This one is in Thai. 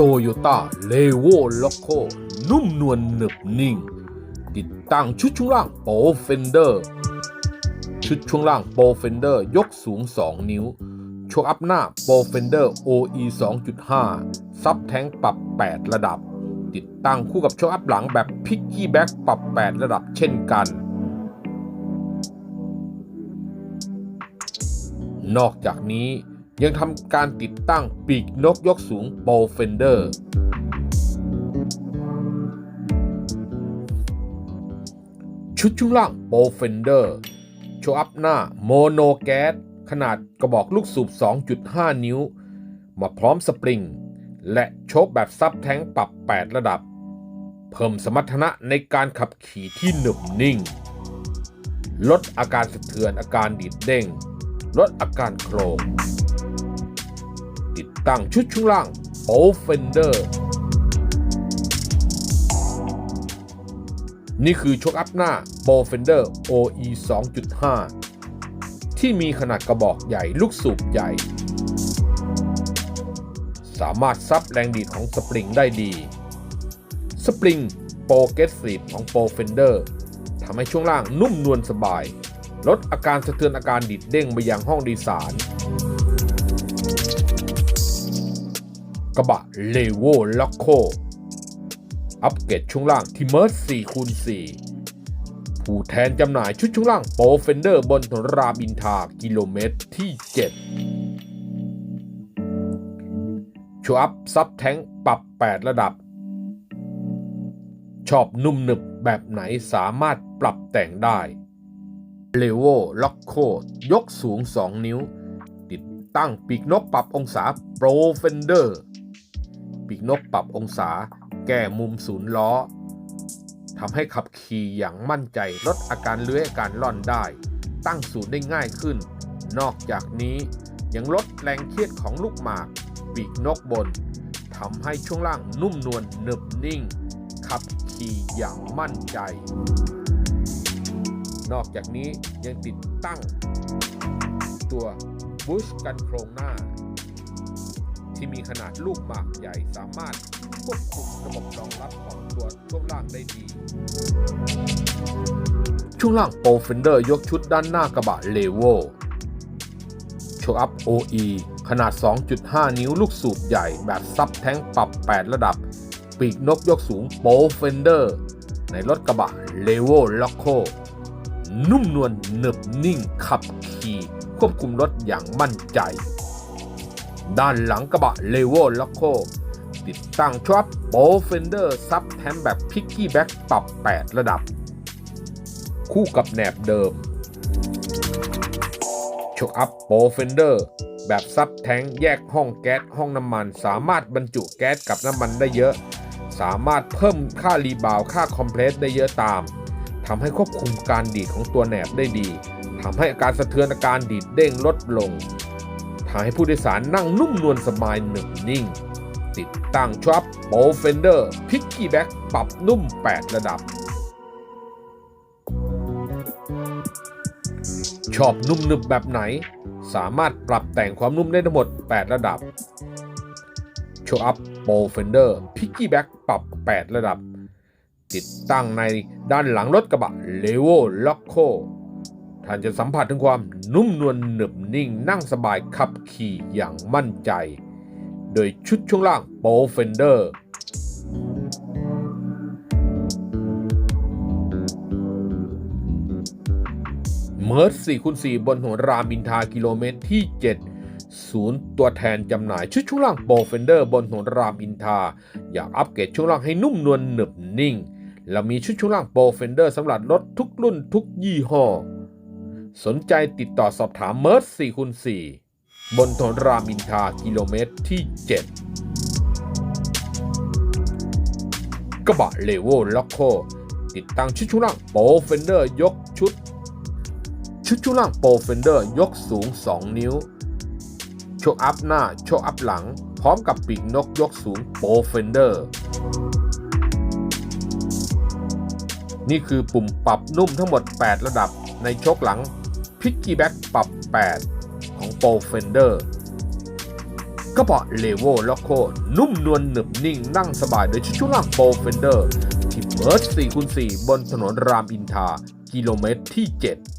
โตโยต้าเลโวล็อกโคนุ่มนวลหนึบนิ่ง ติดตั้งชุดช่วงล่างโปรเฟนเดอร์ ชุดช่วงล่างโปรเฟนเดอร์ยกสูง 2 นิ้วโชว์อัพหน้าโปรเฟนเดอร์ OE 2.5 ซับแท้งปรับ 8 ระดับ ติดตั้งคู่กับโชว์อัพหลังแบบพิกกี้แบ็กปรับ 8 ระดับเช่นกัน นอกจากนี้ ยังทำการติดตั้งปีกนกยกสูงโปรเฟนเดอร์ชุดช่วงล่างโปรเฟนเดอร์โชว์อัพหน้าโมโนแก๊สขนาดกระบอกลูกสูบ 2.5 นิ้ว มาพร้อมสปริง และโชคแบบซับแท้งปรับ 8 ระดับ เพิ่มสมรรถนะในการขับขี่ที่หนึบนิ่ง ลดอาการสะเทือนอาการดีดเด้ง ลดอาการโครง ตั้งชุดช่วงล่างโปรเฟนเดอร์นี่คือชกอัพหน้า b o f e n d e r OE 2.5 ที่มีขนาดกระบอกใหญ่ลูกสูบใหญ่ สามารถซับแรงดีดของสปริงได้ดี สปริงโปรเกสซีฟของ b o f e n d e r ทำให้ช่วงล่างนุ่มนวลสบาย ลดอาการสะเทือนอาการดิดเด้งไปยังห้องดีสาร กระบะเลโวล็อกโคอัปเกรดช่วงล่างที่เมิร์ส4คูณ4ผู้แทนจำหน่ายชุดช่วงล่างโปรเฟนเดอร์บนถนนรามอินทากิโลเมตรที่ 7 ชัวอัพซับแท้งปรับ 8 ระดับ ชอบนุ่มหนึบแบบไหนสามารถปรับแต่งได้เลโวล็อกโคยกสูง 2 นิ้ว ติดตั้งปีกนกปรับองศาโปรเฟนเดอร์ ปีกนกปรับองศา แก้มุมศูนย์ล้อทำให้ขับขี่อย่างมั่นใจลดอาการเลื้อยอาการล่อนได้ ตั้งศูนย์ได้ง่ายขึ้น นอกจากนี้ยังลดแรงเครียดของลูกหมาก ปีกนกบนทำให้ช่วงล่างนุ่มนวลหนึบนิ่ง ขับขี่อย่างมั่นใจ นอกจากนี้ยังติดตั้ง ตัวบุชกันโครงหน้า ที่มีขนาดลูกหมากใหญ่สามารถควบคุมระบบรองรับของตัวช่วงล่างได้ดี ช่วงล่างโปรเฟนเดอร์ยกชุดด้านหน้ากระบะเลโวโชว์อัพ OE ขนาด 2.5 นิ้วลูกสูบใหญ่แบบซับแท้งปรับ 8 ระดับ ปีกนกยกสูงโปรเฟนเดอร์ ในรถกระบะเลโวล็อกโคนุ่มนวลหนึบนิ่งขับขี่ควบคุมรถอย่างมั่นใจ ด้านหลังกระบะเลโวลล็อกโคติดตั้งชวับโปเฟนเดอร์ซับแทมแบบพิกกี้แบ็กปรับ 8 ระดับ คู่กับแหนบเดิมโชอัพโปเฟนเดอร์แบบซับแทงแยกห้องแก๊สห้องน้ำมัน สามารถบรรจุแก๊สกับน้ำมันได้เยอะ สามารถเพิ่มค่ารีบาวค่าคอมเพรสได้เยอะตามทำให้ควบคุมการดีดของตัวแหนบได้ดีทำให้อาการสะเทือนอาการดีดเด้งลดลง ทำให้ผู้โดยสารนั่งนุ่มนวลสบายหนึบนิ่ง ติดตั้งชับโปเฟนเดอร์พิกกี้แบ็กปรับนุ่ม 8 ระดับ ชอบนุ่มหนึบแบบไหน สามารถปรับแต่งความนุ่มได้ทั้งหมด 8 ระดับโชว์อัพโปเฟนเดอร์พิกกี้แบ็กปรับ 8 ระดับ ติดตั้งในด้านหลังรถกระบะเลโวล็อกโค ท่านจะสัมผัสถึงความนุ่มนวลหนึบนิ่งนั่งสบายขับขี่อย่างมั่นใจ โดยชุดช่วงล่างโปเฟนเดอร์เมิร์ส4คูณ4บนหัวรามอินทากิโลเมตรที่ 7 ศูนย์ตัวแทนจำหน่ายชุดช่วงล่างโปรเฟนเดอร์บนหัวรามอินทา อยากอัปเกรดช่วงล่างให้นุ่มนวลหนึบนิ่ง และมีชุดช่วงล่างโปรเฟนเดอร์สำหรับรถทุกรุ่นทุกยี่ห้อ สนใจติดต่อสอบถามเมิร์ส4คูณ4บนถนนรามอินทากิโลเมตรที่ 7 กระบะเลโวล็อกโค ติดตั้งชุดช่วงล่างโปรเฟนเดอร์ยกชุด ชุดช่วงล่างโปรเฟนเดอร์ยกสูง 2 นิ้ว โชว์อัพหน้า โชว์อัพหลัง พร้อมกับปีกนกยกสูงโปรเฟนเดอร์นี่คือปุ่มปรับนุ่มทั้งหมด 8 ระดับในโชคหลัง พิกกี้แบ็กปรับ 8 ของโปรเฟนเดอร์กระเป๋าเลโวล็อกโคนุ่มนวลหนึบนิ่งนั่งสบายโดยชุดล่างโปรเฟนเดอร์ที่เบิร์ด4คูณ4บนถนนรามอินทา กิโลเมตรที่ 7